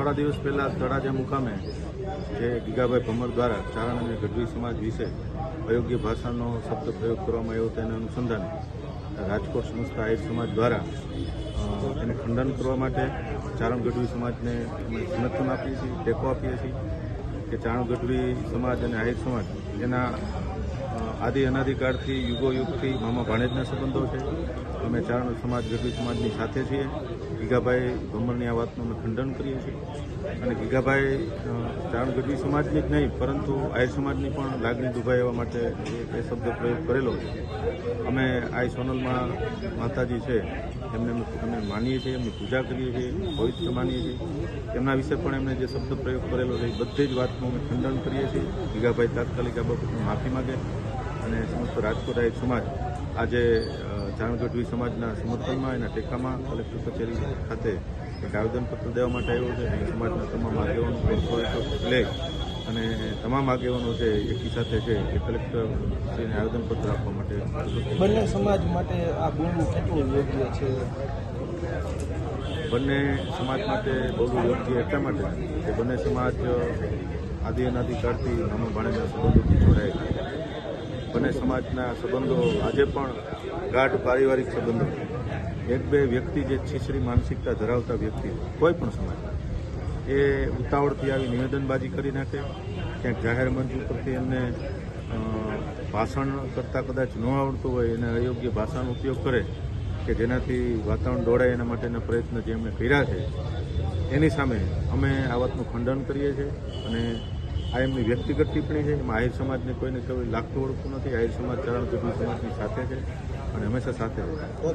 થોડા દિવસ પહેલાં તળાજા મુકામે જે ગીગાભાઈ ભમર દ્વારા ચારણ અને ગઢવી સમાજ વિશે અયોગ્ય ભાષાનો શબ્દ પ્રયોગ કરવામાં આવ્યો તેને અનુસંધાને રાજકોટ સંસ્થા આહિર સમાજ દ્વારા એને ખંડન કરવા માટે ચારણ ગઢવી સમાજને અમે સમર્થન આપીએ છીએ, ટેકો આપીએ છીએ કે ચારણ ગઢવી સમાજ અને આહિર સમાજ એના આદિ અનાદિકાળથી યુગો યુગથી મામા ભાણેજના સંબંધો છે અમે ચારણ સમાજ, ગઢવી સમાજની સાથે છીએ. ગીગાભાઈ ભમરની આ વાતનું અમે ખંડન કરીએ છીએ. અને ગીગાભાઈ ચારણ ગઢવી સમાજની જ નહીં, પરંતુ આહિર સમાજની પણ લાગણી દુભાઈ માટે એ શબ્દ પ્રયોગ કરેલો છે. અમે આ સોનલમાં માતાજી છે. એમને અમે માનીએ છીએ, એમની પૂજા કરીએ છીએ ભવિષ્ય માનીએ છીએ. એમના વિશે પણ એમણે જે શબ્દ પ્રયોગ કરેલો છે, એ બધી જ વાતનું અમે ખંડન કરીએ છીએ. ગીગાભાઈ તાત્કાલિક આ બાબતની માફી માગે. અને સમસ્ત રાજકોટ આહિર સમાજ આજે અ, ચારણ ગઢવી સમાજના સમર્થનમાં એના ટેકામાં કલેક્ટર કચેરી ખાતે એક આવેદનપત્ર દેવા માટે આવ્યો છે. અહીં સમાજના તમામ આગેવાનો કોર્પોરેટર લે અને તમામ આગેવાનો છે એકી સાથે છે એ કલેક્ટર શ્રીને આવેદનપત્ર આપવા માટે બંને સમાજ માટે આ બોલવું કેટલું યોગ્ય છે? બંને સમાજ માટે બોલવું યોગ્ય એટલા માટે કે બંને સમાજ આદિ અનાદિકાળથી મામા ભાણેના છે બંને સમાજના સંબંધો આજે પણ ગાઢ પારિવારિક સંબંધો એક બે વ્યક્તિ જે છીછરી માનસિકતા ધરાવતા વ્યક્તિ કોઈ પણ સમાજ, એ ઉતાવળથી આવી નિવેદનબાજી કરી નાખે, ક્યાંક જાહેર મંચ ઉપરથી એમને ભાષણ કરતાં કદાચ ન આવડતું હોય, એને અયોગ્ય ભાષાનો ઉપયોગ કરે, કે જેનાથી વાતાવરણ દોડાય એના માટેના પ્રયત્ન જે એમણે કર્યા છે, એની સામે અમે આ વાતનું ખંડન કરીએ છીએ અને આ એમની વ્યક્તિગત ટિપ્પણી છે. એમાં આહિર સમાજને કોઈને કોઈ લાગતું ઓળખતું નથી. આહિર સમાજ ચરણ સમાજની સાથે છે અને હંમેશા સાથે છે.